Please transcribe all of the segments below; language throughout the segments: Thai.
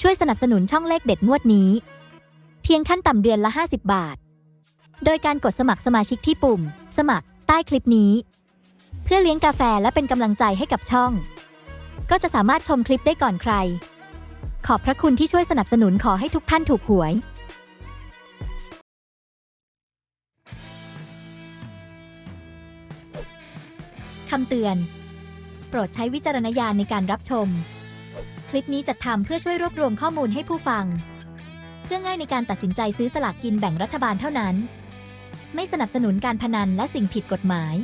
ช่วยสนับสนุนช่องเลขเด็ดงวดนี้ เพียงขั้นต่ำเดือนละ 50 บาท โดยการกดสมัครสมาชิกที่ปุ่ม สมัครใต้คลิปนี้ เพื่อเลี้ยงกาแฟและเป็นกำลังใจให้กับช่อง ก็จะสามารถชมคลิปได้ก่อนใคร ขอบพระคุณที่ช่วยสนับสนุนขอให้ทุกท่านถูกหวย คำเตือน โปรดใช้วิจารณญาณในการรับชม คลิปนี้จัดทำเพื่อช่วยรวบรวมข้อมูลให้ผู้ฟัง เพื่อง่ายในการตัดสินใจซื้อสลากกินแบ่งรัฐบาลเท่านั้น ไม่สนับสนุนการพนันและสิ่งผิดกฎหมาย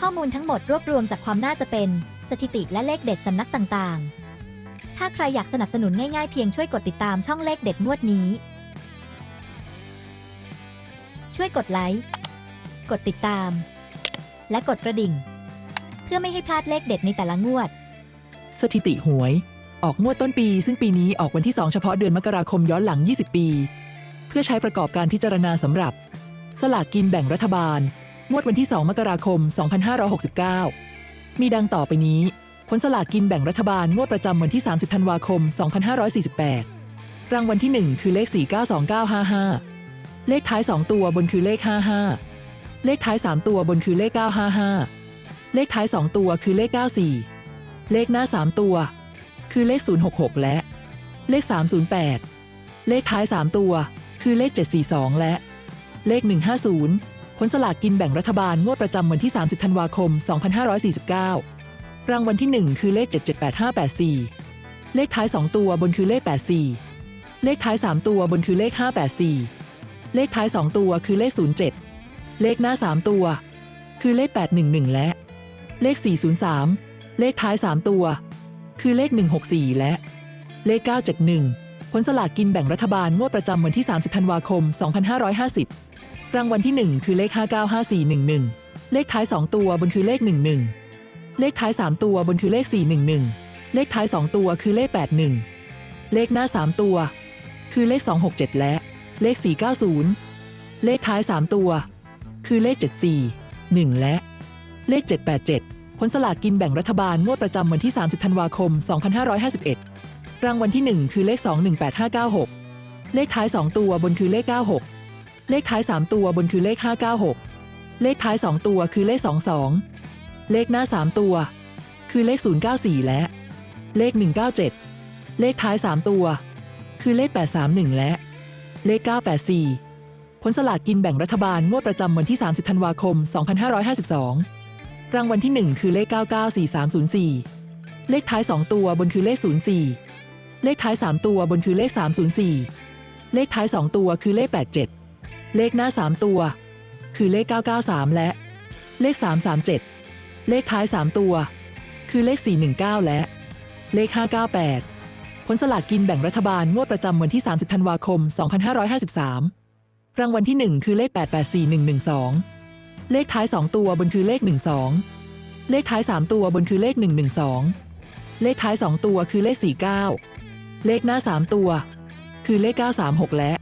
ข้อมูลทั้งหมดรวบรวมจากความน่าจะเป็น สถิติและเลขเด็ดสำนักต่างๆ ถ้าใครอยากสนับสนุนง่ายๆเพียงช่วยกดติดตามช่องเลขเด็ดงวดนี้ ช่วยกดไลค์ กดติดตาม และกดกระดิ่ง เพื่อไม่ให้พลาดเลขเด็ดในแต่ละงวด สถิติหวย ออกงวดต้นปี ซึ่งปีนี้ออกวันที่ 2 เฉพาะเดือนมกราคมย้อนหลัง 20 ปี เพื่อใช้ประกอบการพิจารณาสำหรับ สลากกินแบ่งรัฐบาล งวดวันที่ 2 มกราคม 2569 มีดังต่อไปนี้ ผลสลากกินแบ่งรัฐบาลงวดประจำวันที่ 30 ธันวาคม 2548 รางวัลที่ 1 คือเลข 492955 เลขท้าย 2 ตัวบนคือเลข 55 เลขท้าย 3 ตัวบนคือเลข 955 เลขท้าย 2 ตัวคือเลข 94 เลขหน้า 3 ตัว คือเลข 066 และ เลข 308 เลขท้าย 3 ตัว คือเลข 742 และ เลข 150 ผลสลากกินแบ่งรัฐบาลงวดประจำวันที่ 30 ธันวาคม 2549 รางวัลที่ 1 คือเลข 778584 เลขท้าย 2 ตัวบนคือเลข 84 เลขท้าย 3 ตัวบนคือเลข 584 เลขท้าย 2 ตัวคือเลข 07 เลขหน้า 3 ตัว คือเลข 811 และ เลข 403 เลขท้าย 3 ตัว คือเลข 164 และเลข971ผลสลากกินแบ่งรัฐบาลงวดประจำวันที่ 30 ธันวาคม 2550 รางวัลที่ 1 คือเลข 595411 เลขท้าย 2 ตัวบนคือเลข 11 เลขท้าย 3 ตัวบนคือเลข 411 เลขท้าย 2 ตัวคือเลข 81 เลขหน้า 3 ตัว คือเลข 267 และเลข 490 เลขท้าย 3 ตัว คือเลข 74 1 และ เลข 787 ผลสลากกินแบ่งรัฐบาลงวดประจำวันที่ 30 ธันวาคม 2551 รางวัลที่ 1 คือเลข 218596 เลขท้าย 2 ตัวบนคือเลข 96 เลขท้าย 3 ตัวบนคือเลข 596 เลขท้าย 2 ตัวคือเลข 22 เลขหน้า 3 ตัว คือเลข 094 และ เลข 197 เลขท้าย 3 ตัว คือเลข 831 และ เลข 984 ผลสลากกินแบ่งรัฐบาลงวดประจำวันที่ 30 ธันวาคม 2552 รางวัลที่ 1 คือเลข 994304 เลขท้าย 2 ตัวบนคือเลข 04 เลขท้าย 3 ตัวบนคือเลข 304 เลขท้าย 2 ตัวคือเลข 87 เลขหน้า 3 ตัว คือเลข 993 และ เลข 337 เลขท้าย 3 ตัว คือเลข 419 และ เลข 598 ผลสลากกินแบ่งรัฐบาลงวดประจำวันที่ 30 ธันวาคม 2553 รางวัลที่ 1 คือเลข 884112 เลขท้าย 2 ตัวบนคือเลข 12 เลขท้าย 3 ตัวบนคือเลข 112 เลขท้าย 2 ตัวคือเลข 49 เลขหน้า 3 ตัว คือเลข 936 และ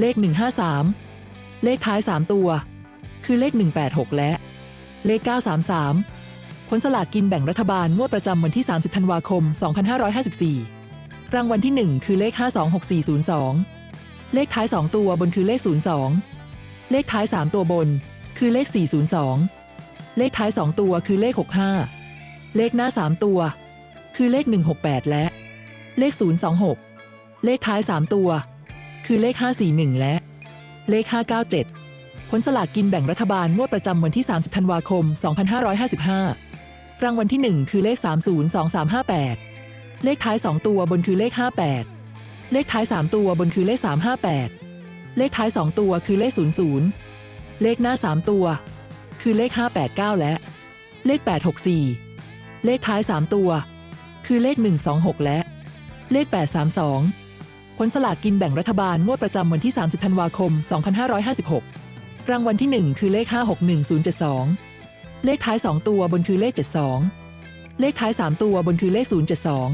เลข 153 เลขท้าย 3 ตัว คือเลข 186 และ เลข 933 ผลสลากกินแบ่งรัฐบาลงวดประจำวันที่ 30 ธันวาคม 2554 รางวัลที่ 1 คือเลข 526402 เลขท้าย 2 ตัวบนคือเลข 02 เลขท้าย 3 ตัวบน คือเลข 402 เลขท้าย 2 ตัวคือเลข 65 เลขหน้า 3 ตัว คือเลข 168 และ เลข 026 เลขท้าย 3 ตัว คือเลข 541 และ เลข 597 ผลสลากกินแบ่งรัฐบาลงวดประจำวันที่ 30 ธันวาคม 2555 รางวัลที่ 1 คือเลข 302358 เลขท้าย 2 ตัวบนคือเลข 58 เลขท้าย 3 ตัวบนคือเลข 358 เลขท้าย 2 ตัวคือเลข 00 เลขหน้า 3 ตัว คือเลข 589 และ เลข 864 เลขท้าย 3 ตัว คือเลข 126 และ เลข 832 ผลสลากกินแบ่งรัฐบาลงวดประจำวันที่ 30 ธันวาคม 2556 รางวัลที่ 1 คือเลข 561072 เลขท้าย 2 ตัวบนคือเลข 72 เลขท้าย 3 ตัวบนคือเลข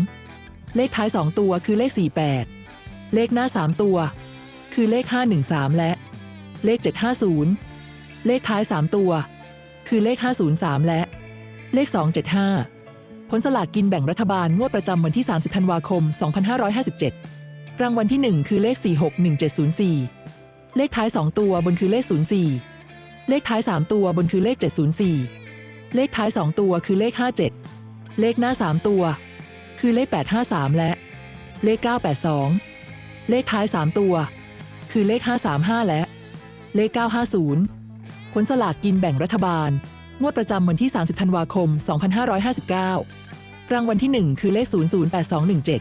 072 เลขท้าย 2 ตัวคือเลข 48 เลขหน้า 3 ตัว คือเลข 513 และเลข 750 เลขท้าย 3 ตัว คือเลข 503 และ เลข 275 ผลสลากกินแบ่งรัฐบาลงวดประจำวันที่ 30 ธันวาคม 2557 รางวัลที่ 1 คือเลข 461704 เลขท้าย 2 ตัวบนคือเลข 04 เลขท้าย 3 ตัวบนคือเลข 704 เลขท้าย 2 ตัวคือเลข 57 เลขหน้า 3 ตัว คือเลข 853 และ เลข 982 เลขท้าย 3 ตัว คือเลข 535 และ เลข 950 ผลสลากกินแบ่งรัฐบาล งวดประจำวันที่ 30 ธันวาคม 2559 รางวัลที่ 1 คือเลข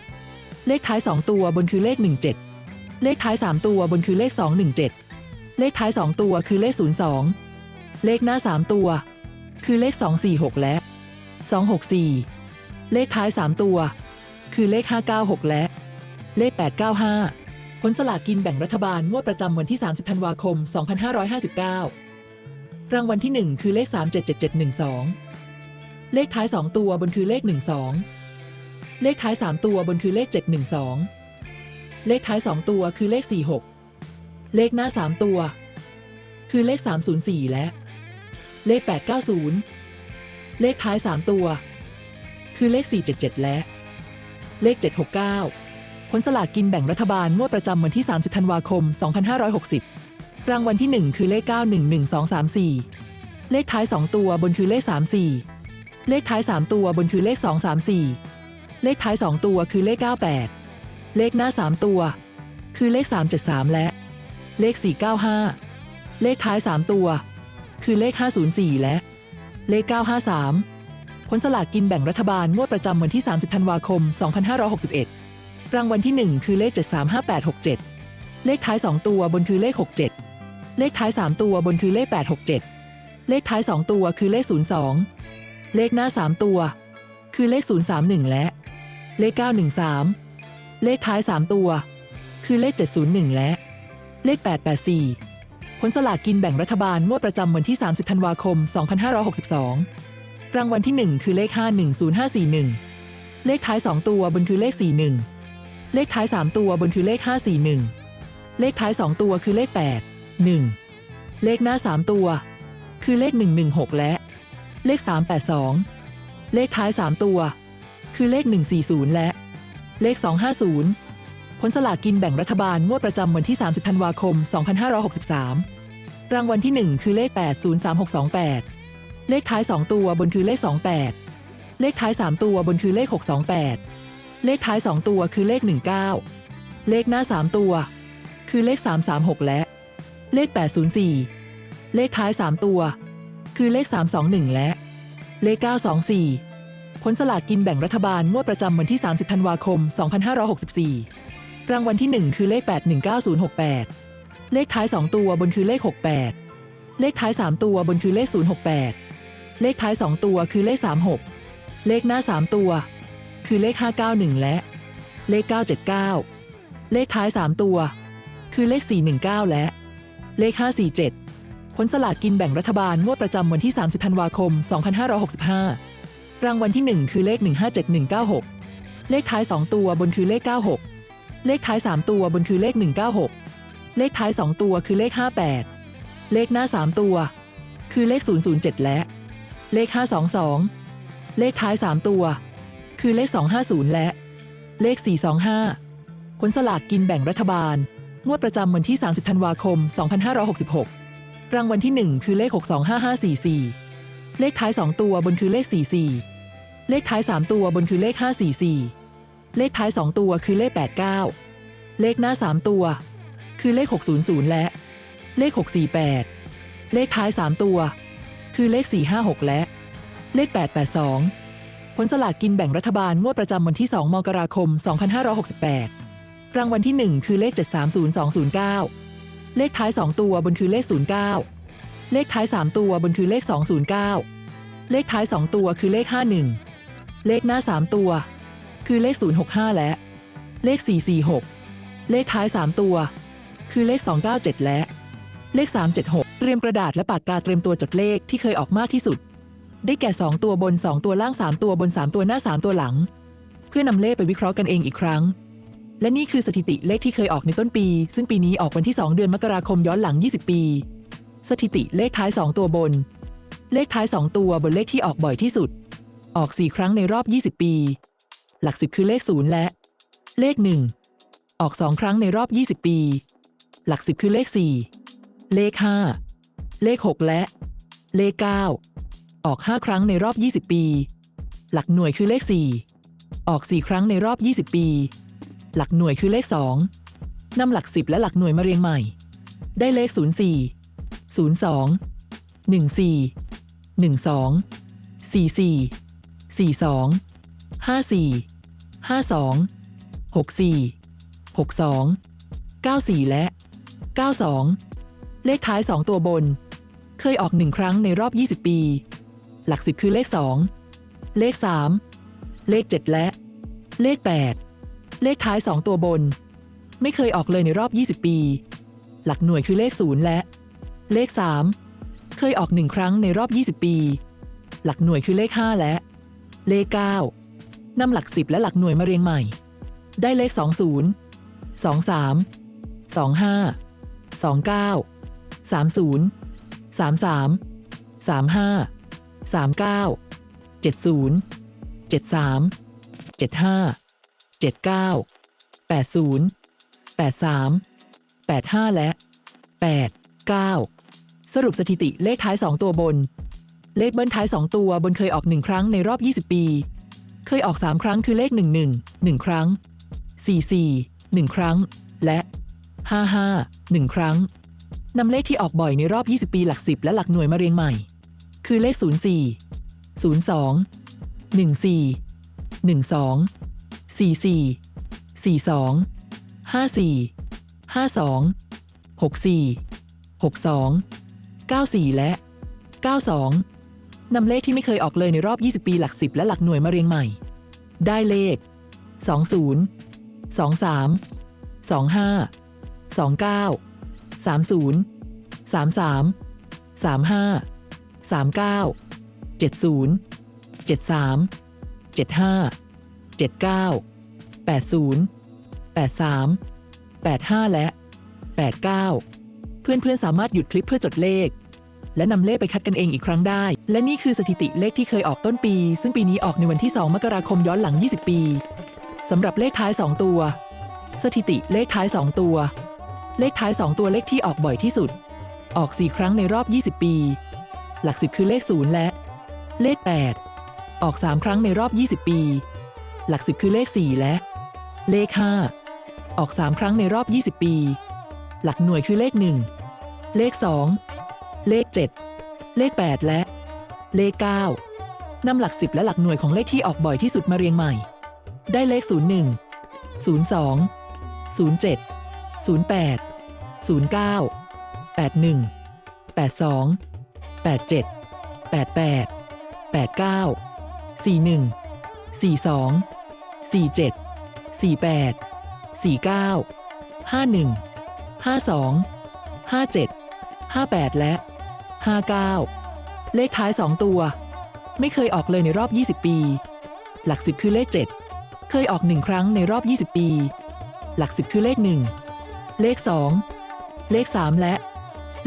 008217 เลขท้าย 2 ตัวบนคือเลข 17 เลขท้าย 3 ตัวบนคือเลข 217 เลขท้าย 2 ตัวคือเลข 02 เลขหน้า 3 ตัว คือเลข 246 และ 264 เลขท้าย 3 ตัว คือเลข 596 และ เลข 895ผลสลากกินแบ่งรัฐบาลงวดประจำวันที่ 30 ธันวาคม 2559 รางวัลที่ 1 คือเลข 377712 เลขท้าย 2 ตัวบนคือเลข 12 เลขท้าย 3 ตัวบนคือเลข 712 เลขท้าย 2 ตัวคือเลข 46 เลขหน้า 3 ตัว คือเลข 304 และ เลข 890 เลขท้าย 3 ตัว คือเลข 477 และ เลข 769 ผลสลากกินแบ่งรัฐบาลงวดประจำวันที่ 30 ธันวาคม 2560 รางวัลที่ 1 คือเลข 911234 เลขท้าย 2 ตัวบนคือเลข 34 เลขท้าย 3 ตัวบนคือเลข 234 เลขท้าย 2 ตัวคือเลข 98 เลขหน้า 3 ตัว คือเลข 373 และ เลข 495 เลขท้าย 3 ตัว คือเลข 504 และ เลข 953 ผลสลากกินแบ่งรัฐบาลงวดประจำวันที่ 30 ธันวาคม 2561 รางวัลที่ 1 คือเลข 735867 เลขท้าย 2 ตัวบนคือเลข 67 เลขท้าย 3 ตัวบนคือเลข 867 เลขท้าย 2 ตัวคือเลข 02 เลขหน้า 3 ตัว คือเลข 031 และ เลข 913 เลขท้าย 3 ตัว คือเลข 701 และ เลข 884 ผลสลากกินแบ่งรัฐบาลงวดประจำวันที่ 30 ธันวาคม 2562 รางวัลที่ 1 คือเลข 510541 เลขท้าย 2 ตัวบนคือเลข 41 เลขท้าย 3 ตัวบนคือเลข 541 เลขท้าย 2 ตัวคือเลข 8 1 เลขหน้า 3 ตัว คือเลข 116 และ เลข 382 เลขท้าย 3 ตัว คือเลข 140 และ เลข 250 ผลสลากกินแบ่งรัฐบาลงวดประจำวันที่ 30 ธันวาคม 2563 รางวัลที่ 1 คือเลข 803628 เลขท้าย 2 ตัวบนคือเลข 28 เลขท้าย 3 ตัวบนคือเลข 628 เลขท้าย 2 ตัวคือเลข 19 เลขหน้า 3 ตัว คือเลข 336 และ เลข 804 เลขท้าย 3 ตัว คือเลข 321 และ เลข 924 ผลสลากกินแบ่งรัฐบาลงวดประจำวันที่ 30 ธันวาคม 2564 รางวัลที่ 1 คือเลข 819068 เลขท้าย 2 ตัวบนคือเลข 68 เลขท้าย 3 ตัวบนคือเลข 068 เลขท้าย 2 ตัวคือเลข 36 เลขหน้า 3 ตัว คือเลข 591 และ เลข 979 เลขท้าย 3 ตัว คือเลข 419 และ เลข 547 ผลสลากกินแบ่งรัฐบาลงวดประจำวันที่ 30 ธันวาคม 2565 รางวัลที่ 1 คือเลข 157196 เลขท้าย 2 ตัวบนคือเลข 96 เลขท้าย 3 ตัวบนคือเลข 196 เลขท้าย 2 ตัวคือเลข 58 เลขหน้า 3 ตัว คือเลข 007 และ เลข 522 เลขท้าย 3 ตัว คือเลข 250 และ เลข 425 ผลสลากกินแบ่งรัฐบาล งวดประจำวันที่ 30 ธันวาคม 2566 รางวัลที่ 1 คือเลข 625544 เลขท้าย 2 ตัวบนคือเลข 44 เลขท้าย 3 ตัวบนคือเลข 544 เลขท้าย 2 ตัวคือเลข 89 เลขหน้า 3 ตัว คือเลข 600 และ เลข 648 เลขท้าย 3 ตัว คือเลข 456 และ เลข 882 ผลสลากกินแบ่งรัฐบาลงวดประจำวันที่ 2 มกราคม 2568 รางวัลที่ 1 คือเลข 730209 เลขท้าย 2 ตัวบนคือเลข 09 เลขท้าย 3 ตัวบนคือเลข 209 เลขท้าย 2 ตัวคือเลข 51 เลขหน้า 3 ตัว คือเลข 065 และ เลข 446 เลขท้าย 3 ตัว คือเลข 297 และ เลข 376 เตรียมกระดาษและปากกาเตรียมตัวจดเลขที่เคยออกมากที่สุด ได้แก่ 2 ตัวบน 2 ตัวล่าง 3 ตัวบน 3 ตัวหน้า 3 ตัวหลัง เพื่อนำเลขไปวิเคราะห์กันเองอีกครั้ง และนี่คือสถิติเลขที่เคยออกในต้นปี ซึ่งปีนี้ออกวันที่ 2 เดือนมกราคมย้อนหลัง 20 ปี สถิติเลขท้าย 2 ตัวบน เลขท้าย 2 ตัวบนเลขที่ออกบ่อยที่สุด ออก 4 ครั้งในรอบ 20 ปี หลัก 10 คือเลข 0 และ เลข 1 ออก 2 ครั้งในรอบ 20 ปี หลัก 10 คือเลข 4 เลข 5 เลข 6 และ เลข 9 ออก 5 ครั้งในรอบ 20 ปี หลักหน่วยคือเลข 4 ออก 4 ครั้งในรอบ 20 ปี หลักหน่วยคือเลข 2 นำหลัก 10 และหลักหน่วยมาเรียงใหม่ ได้เลข 04 02 14 12 44 42 54 52 64 62 94 และ 92 เลขท้าย 2 ตัวบน เคยออก1ครั้งในรอบ 20 ปี หลัก 10 คือเลข 2 เลข 3 เลข 7 และ เลข 8 เลขท้าย 2 ตัวบน ไม่เคยออกเลยในรอบ 20 ปี หลักหน่วยคือเลข 0 และ เลข 3 เคยออก1ครั้งในรอบ 20 ปี หลักหน่วยคือเลข 5 และ เลข 9นำหลัก 10 และหลักหน่วยมาเรียงใหม่ ได้เลข 20 23 25 29 30 33 35 39 70 73 75 79 80 83 85 และ 8 9 สรุปสถิติเลขท้าย 2 ตัวบน เลขเบิ้ลท้าย 2 ตัวบนเคยออก 1 ครั้งในรอบ 20 ปี เคยออก 3 ครั้งคือเลข 11 1 ครั้ง 44 1 ครั้ง และ 55 1 ครั้งนำเลขที่ออกบ่อยในรอบ 20 ปีหลัก 10 และหลักหน่วยมาเรียงใหม่ คือเลข 04 02 14 12 44 42 54 52 64 62 94 และ 92นำเลขที่ไม่เคยออกเลยในรอบ 20 ปีหลัก 10 และหลักหน่วยมาเรียงใหม่ ได้เลข 20 23 25 29 30 33 35 39 70 73 75 79 80 83 85 และ 89 เพื่อนๆ สามารถหยุดคลิปเพื่อจดเลข และนำเลขไปคัดกันเองอีกครั้งได้ และนี่คือสถิติเลขที่เคยออกต้นปี ซึ่งปีนี้ออกในวันที่ 2 มกราคมย้อนหลัง 20 ปีสำหรับเลขท้าย 2 ตัว สถิติเลขท้าย 2 ตัว เลขท้าย 2 ตัวเลขที่ออกบ่อยที่สุด ออก 4 ครั้งในรอบ 20 ปี หลัก10คือเลข 0 และ เลข 8 ออก 3 ครั้งในรอบ 20 ปี หลัก10คือเลข 4 และ เลข 5 ออก 3 ครั้งในรอบ 20 ปี หลักหน่วยคือเลข 1 เลข 2 เลข 7 เลข 8 และ เลข 9นำหลัก 10 และหลักหน่วยของเลขที่ออกบ่อยที่สุดมาเรียงใหม่ ได้เลข 01 02 07 08 09 81 82 87 88 89 41 42 47 48 49 51 52 57 58 และ 59 เลขท้าย 2 ตัว ไม่เคยออกเลยในรอบ 20 ปี หลัก10คือเลข 7 เคยออก 1 ครั้งในรอบ 20 ปี หลัก10คือเลข 1 เลข 2 เลข 3 และ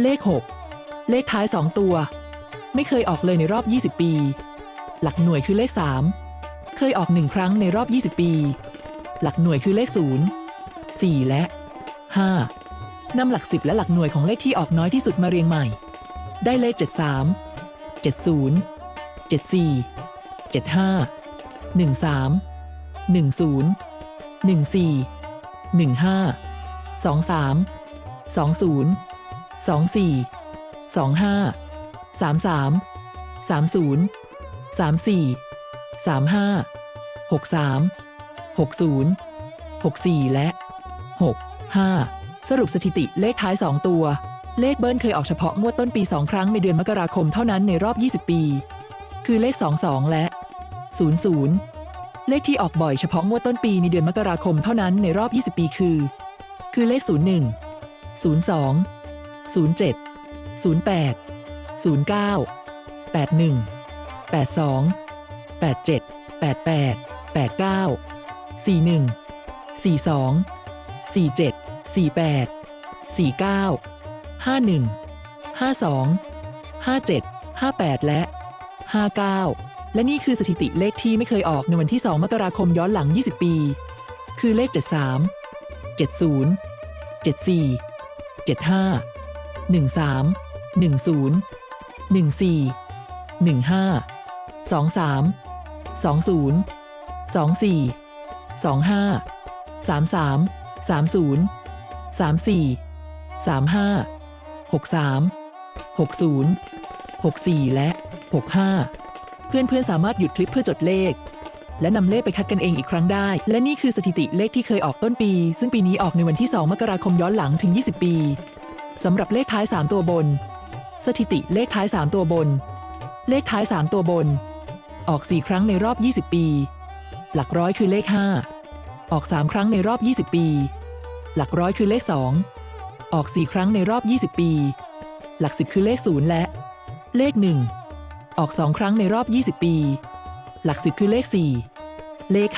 เลข 6 เลขท้าย 2 ตัว ไม่เคยออกเลยในรอบ 20 ปี หลักหน่วยคือเลข 3 เคยออก1ครั้งในรอบ 20 ปี หลักหน่วยคือเลข 0 4 และ 5นำหลัก 10 และหลักหน่วยของเลขที่ออกน้อยที่สุดมาเรียงใหม่ ได้เลข 73 70 74 75 13 10 14 15 23 20 24 25 33 30 34 35 63 60 64 และ 65 สรุปสถิติเลขท้าย 2 ตัว เลขเบิ้ลเคยออกเฉพาะงวดต้นปี 2 ครั้งในเดือนมกราคมเท่านั้นในรอบ 20 ปี คือเลข 22 และ 00 เลขที่ออกบ่อยเฉพาะงวดต้นปีในเดือนมกราคมเท่านั้นในรอบ 20 ปีคือ คือเลข 01 02 07 08 09 81 82 87 88 89 41 42 47 48 49 51 52 57 58 และ 59 และนี่คือสถิติเลขที่ไม่เคยออกในวันที่ 2 มกราคมย้อนหลัง 20 ปี คือเลข 73 70 74 75 13 10 14 15 23 20 24 25 33 30 34 35 63 60 64 และ 65 เพื่อนๆสามารถหยุดคลิปเพื่อจดเลข และนำเลขไปคัดกันเองอีกครั้งได้ และนี่คือสถิติเลขที่เคยออกต้นปี ซึ่งปีนี้ออกในวันที่ 2 มกราคมย้อนหลังถึง 20 ปีสำหรับเลขท้าย 3 ตัวบน สถิติเลขท้าย 3 ตัวบน เลขท้าย 3 ตัวบน ออก 4 ครั้งในรอบ 20 ปี หลักร้อยคือเลข 5 ออก 3 ครั้งในรอบ 20 ปี หลักร้อยคือเลข 2 ออก 4 ครั้งในรอบ 20 ปี หลัก 10 คือเลข 0 และ เลข 1 ออก 2 ครั้งในรอบ 20 ปี หลัก 10 คือเลข 4 เลข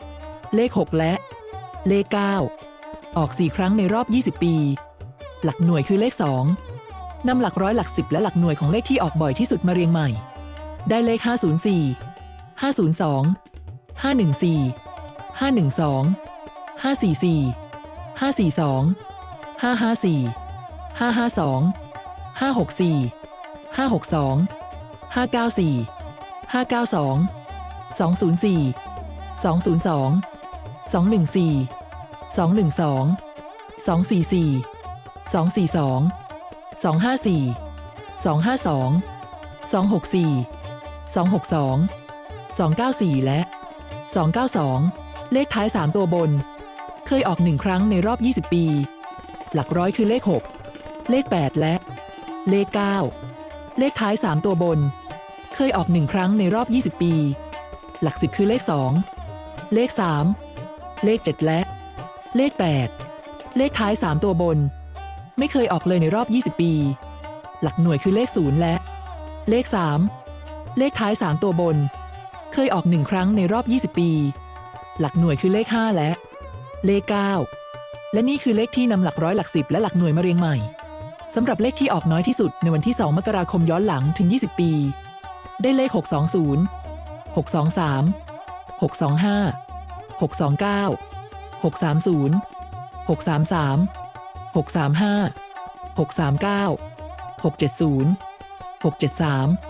5 เลข 6 และ เลข 9 ออก 4 ครั้งในรอบ 20 ปี หลักหน่วยคือเลข 2นำหลักร้อยหลัก10และหลักหน่วยของเลขที่ออกบ่อยที่สุดมาเรียงใหม่ ได้เลข 504 502 514 512 544 542 554 552 564 562 594 592 204 202 214 212 244 242 254 252 264 262 294 และ 292 เลขท้าย 3 ตัวบน เคยออกหนึ่งครั้งในรอบ 20 ปี หลักร้อยคือเลข 6 เลข 8 และ เลข 9 เลขท้าย 3 ตัวบน เคยออกหนึ่งครั้งในรอบ 20 ปี หลัก10คือเลข 2 เลข 3 เลข 7 และ เลข 8 เลขท้าย 3 ตัวบน ไม่เคยออกเลยในรอบ 20 ปี หลักหน่วยคือเลข 0 และ เลข 3 เลขท้าย 3 ตัวบน เคยออกหนึ่งครั้งในรอบ 20 ปี หลักหน่วยคือเลข 5 และ เลข 9 และนี่คือเลขที่นำหลักร้อยหลักสิบและหลักหน่วยมาเรียงใหม่สำหรับเลขที่ออกน้อยที่สุดในวันที่ 2 มกราคมย้อนหลังถึง 20 ปี ได้เลข 620 623 625 629 630 633 635 639 670 673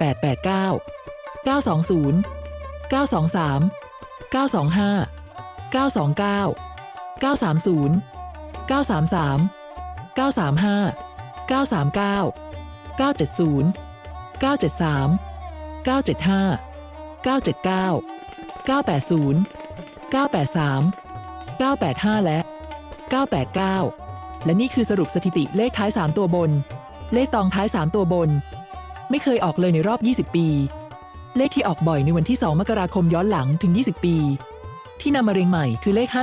889 920 923 925 929 930 933 935 939 970 973 975 979 980 983 985 และ 989 และนี่คือสรุปสถิติเลขท้าย 3 ตัวบน เลขตองท้าย 3 ตัวบน ไม่เคยออกเลยในรอบ 20 ปี เลขที่ออกบ่อยในวันที่ 2 มกราคมย้อนหลังถึง 20 ปี ที่นำมาเรียงใหม่คือเลข 504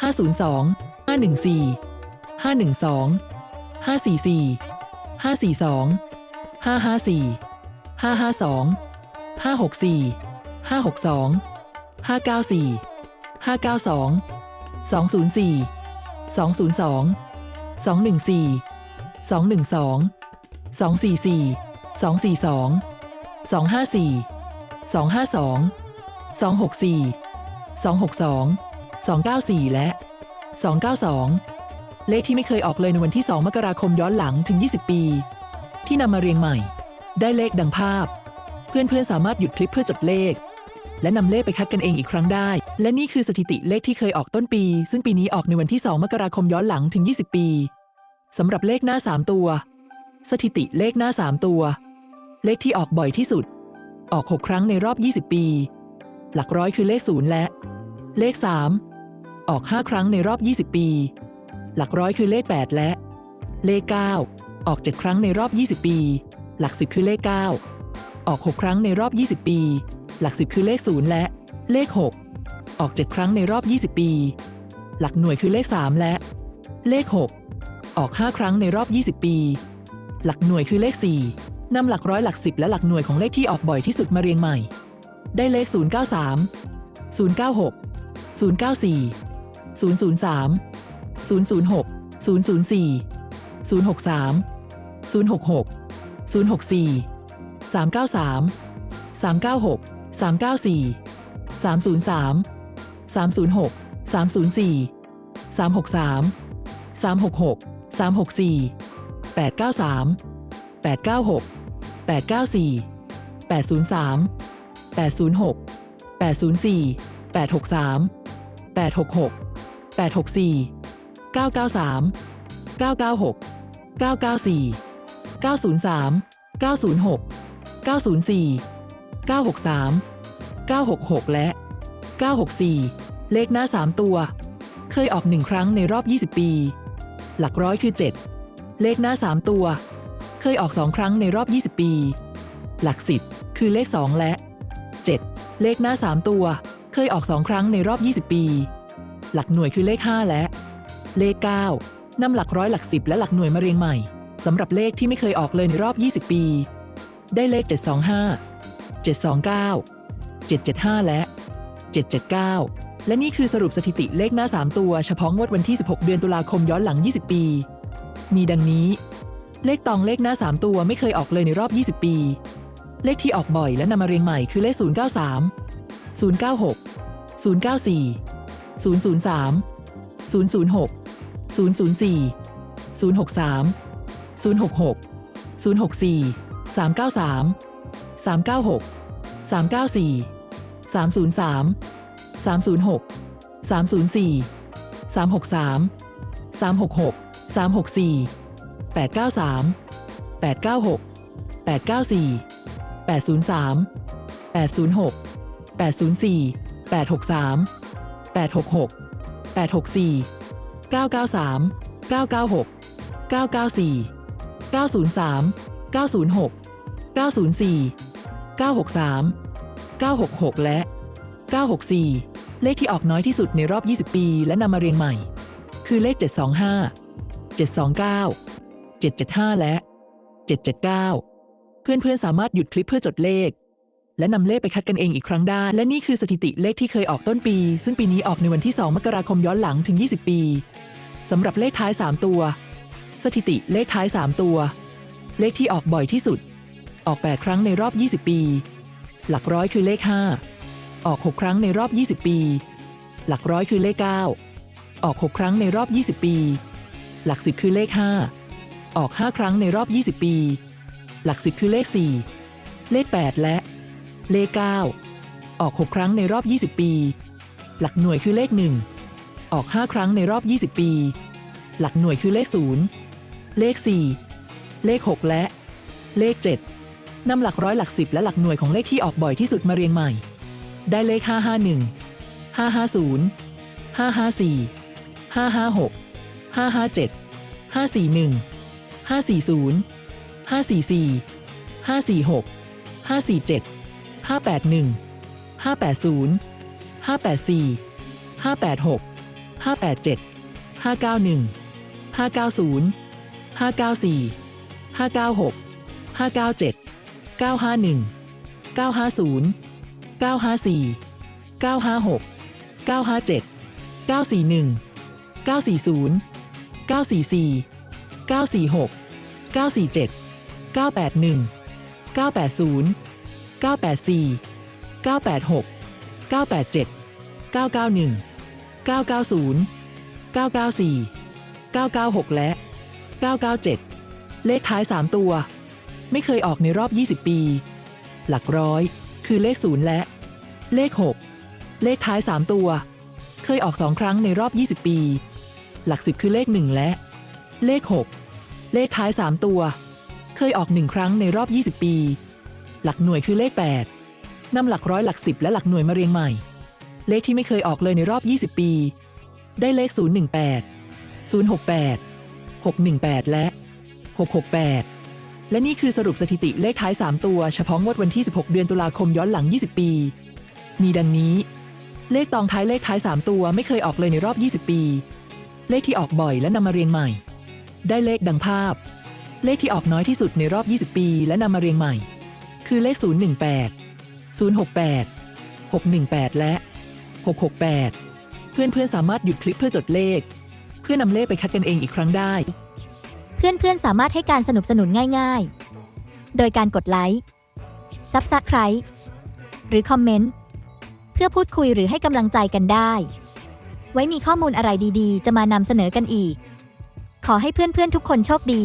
502 514 512 544 542 554 552 564 562 594 592 204 202 214 212 244 242 254 252 264 262 294 และ 292 เลขที่ไม่เคยออกเลยในวันที่ 2 มกราคมย้อนหลังถึง 20 ปี ที่นำมาเรียงใหม่ ได้เลขดังภาพ เพื่อนๆสามารถหยุดคลิปเพื่อจดเลข และนำเลขไปคัดกันเองอีกครั้งได้ และนี่คือสถิติเลขที่เคยออกต้นปี ซึ่งปีนี้ออกในวันที่ 2 มกราคมย้อนหลังถึง 20 ปีสำหรับเลขหน้า 3 ตัว สถิติเลขหน้า 3 ตัว เลขที่ออกบ่อยที่สุด ออก 6 ครั้งในรอบ 20 ปี หลักร้อยคือเลข 0 และ เลข 3 ออก 5 ครั้งในรอบ 20 ปี หลักร้อยคือเลข 8 และ เลข 9 ออก 7 ครั้งในรอบ 20 ปี หลัก 10 คือเลข 9 ออก 6 ครั้งในรอบ 20 ปี หลักสิบคือเลข 0 และ เลข 6 ออก 7 ครั้งในรอบ 20 ปี หลักหน่วยคือเลข 3 และ เลข 6 ออก 5 ครั้งในรอบ 20 ปี หลักหน่วยคือเลข 4นำหลักร้อยหลักสิบและหลักหน่วยของเลขที่ออกบ่อยที่สุดมาเรียงใหม่ ได้เลข 093 096 094 003 006 004 063 066 064 393 396 394 303 306 304 363 366 364 893 896 894 803 806 804 863 866 864 993 996 994 903 906 904 963 966 และ 964 เลขหน้า 3 ตัว เคยออก1ครั้งในรอบ 20 ปี หลักร้อยคือ 7 เลขหน้า 3 ตัว เคยออก 2 ครั้งในรอบ 20 ปี หลัก10คือเลข 2 และ 7 เลขหน้า 3 ตัว เคยออก 2 ครั้งในรอบ 20 ปี หลักหน่วยคือเลข 5 และ เลข 9นำหลักร้อยหลัก10และหลักหน่วยมาเรียงใหม่สำหรับเลขที่ไม่เคยออกเลยในรอบ 20 ปี ได้เลข 725 729 775 และ 779 และนี่คือสรุปสถิติเลขหน้า 3 ตัว เฉพาะงวดวันที่ 16 เดือนตุลาคมย้อนหลัง 20 ปี มีดังนี้ เลขตองเลขหน้า 3 ตัวไม่เคยออกเลยในรอบ 20 ปี เลขที่ออกบ่อยและนำมาเรียงใหม่คือเลข 093 096 094 003 006 004 063 066 064 393 396 394 303 306 304 363 366 364 893 896 894 803 806 804 863 866 864 993 996 994 903 906 904 963 966 และ 964 เลขที่ออกน้อยที่สุดในรอบ 20 ปี และนำมาเรียงใหม่ คือเลข 725 729 775 และ 779 เพื่อนๆสามารถหยุดคลิปเพื่อจดเลข และนำเลขไปคัดกันเองอีกครั้งได้ และนี่คือสถิติเลขที่เคยออกต้นปี ซึ่งปีนี้ออกในวันที่ 2 มกราคมย้อนหลังถึง 20 ปีสำหรับเลขท้าย 3 ตัว สถิติเลขท้าย 3 ตัว เลขที่ออกบ่อยที่สุด ออก 8 ครั้งในรอบ 20 ปี หลักร้อยคือเลข 5 ออก 6 ครั้งในรอบ 20 ปี หลักร้อยคือเลข 9 ออก 6 ครั้งในรอบ 20 ปี หลัก10คือเลข 5 ออก 5 ครั้งในรอบ 20 ปี หลัก10คือเลข 4 เลข 8 และ เลข 9 ออก 6 ครั้งในรอบ 20 ปี หลักหน่วยคือเลข 1 ออก 5 ครั้งในรอบ 20 ปี หลักหน่วยคือเลข 0 เลข 4 เลข 6 และ เลข 7นำหลักร้อยหลัก10และหลักหน่วยของเลขที่ออกบ่อยที่สุดมาเรียงใหม่ ได้เลข 551 550 554 556 557 541 540 544 546 547 581 580 584 586 587 591 590 594 596 597 951 950 954 956 957 941 940 944 946 947 981 980 984 986 987 991 990 994 996 และ 997 เลขท้าย 3 ตัว ไม่เคยออกในรอบ 20 ปี หลักร้อย คือเลข 0 และ เลข 6 เลขท้าย 3 ตัว เคยออก 2 ครั้งในรอบ 20 ปี หลัก10คือเลข 1 และ เลข 6 เลขท้าย 3 ตัว เคยออก1ครั้งในรอบ 20 ปี หลักหน่วยคือเลข 8นำหลักร้อยหลัก10และหลักหน่วยมาเรียงใหม่ เลขที่ไม่เคยออกเลยในรอบ 20 ปี ได้เลข 018 068 618 และ 668 และนี่คือสรุปสถิติเลขท้าย 3 ตัว เฉพาะงวดวันที่ 16 เดือนตุลาคมย้อนหลัง 20 ปี มีดังนี้ เลขตองท้ายเลขท้าย 3 ตัวไม่เคยออกเลยในรอบ 20 ปี เลขที่ออกบ่อยและนำมาเรียงใหม่ ได้เลขดังภาพ เลขที่ออกน้อยที่สุดในรอบ 20 ปีและนำมาเรียงใหม่ คือเลข 018 068 618 และ 668 เพื่อนๆสามารถหยุดคลิปเพื่อจดเลข เพื่อนำเลขไปคัดกันเองอีกครั้งได้ เพื่อนๆสามารถให้การสนับสนุนง่าย ๆ โดยการกดไลค์ซับสไคร b e หรือคอมเมนต์เพื่อพูดคุยหรือให้กำลังใจกันได้ ไว้มีข้อมูลอะไรดีๆ จะมานำเสนอกันอีก ขอให้เพื่อนๆทุกคนโชคดี